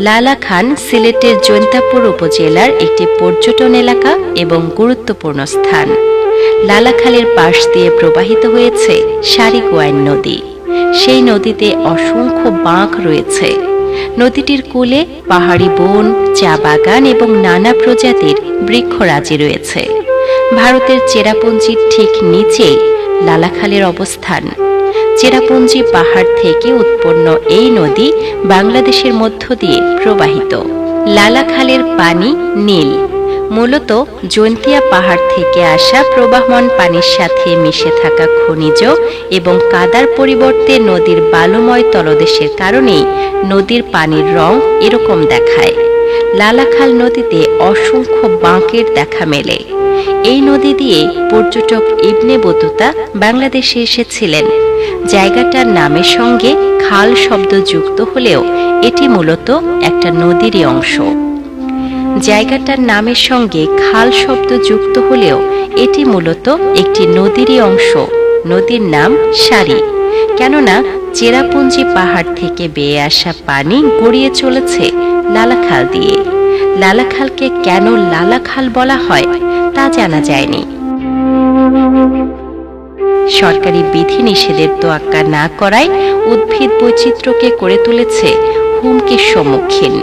লালা খান সিলেটের জৈন্তাপুর উপজেলার একটি পর্যটন এলাকা এবং গুরুত্বপূর্ণ স্থান। লালাখালের পাশ দিয়ে প্রবাহিত হয়েছে সারিগোয়াইন নদী। সেই নদীতে অসংখ্য বাঁক রয়েছে। নদীটির কূলে পাহাড়ি বন, চা বাগান এবং নানা প্রজাতির বৃক্ষরাজি রয়েছে। ভারতের চেরাপুঞ্জির ঠিক নিচেই লালাখালের অবস্থান। চেরাপুঞ্জি পাহাড় থেকে উৎপন্ন এই নদী বাংলাদেশের মধ্য দিয়ে প্রবাহিত। লালাখালের পানি নীল। মূলত জৈন্তিয়া পাহাড় থেকে আসা প্রবাহমান পানির সাথে মিশে থাকা খনিজ এবং কাদার পরিবর্তে নদীর বালুময় তলদেশের কারণেই নদীর পানির রং এরকম দেখায়। লালাখাল নদীতে অসংখ্য বাঁকের দেখা মেলে। এই নদী দিয়ে পর্যটক ইবনে বতুতা বাংলাদেশে এসেছিলেন। জায়গাটার নামের সঙ্গে খাল শব্দ যুক্ত হলেও এটি মূলত একটা নদীরই অংশ। জায়গাটার নামের সঙ্গে খাল শব্দ যুক্ত হলেও এটি মূলত একটি নদীরই অংশ। নদীর নাম সারি। কেননা চেরাপুঞ্জি পাহাড় থেকে বেয়ে আসা পানি গড়িয়ে চলেছে লালাখাল দিয়ে। লালাখালকে কেন লালাখাল বলা হয় তা জানা যায়নি। সরকারি বিধি নিষেধের তোয়াক্কা না করায় উদ্ভিদ বৈচিত্র্যকে করে তুলেছে হুমকির সম্মুখীন।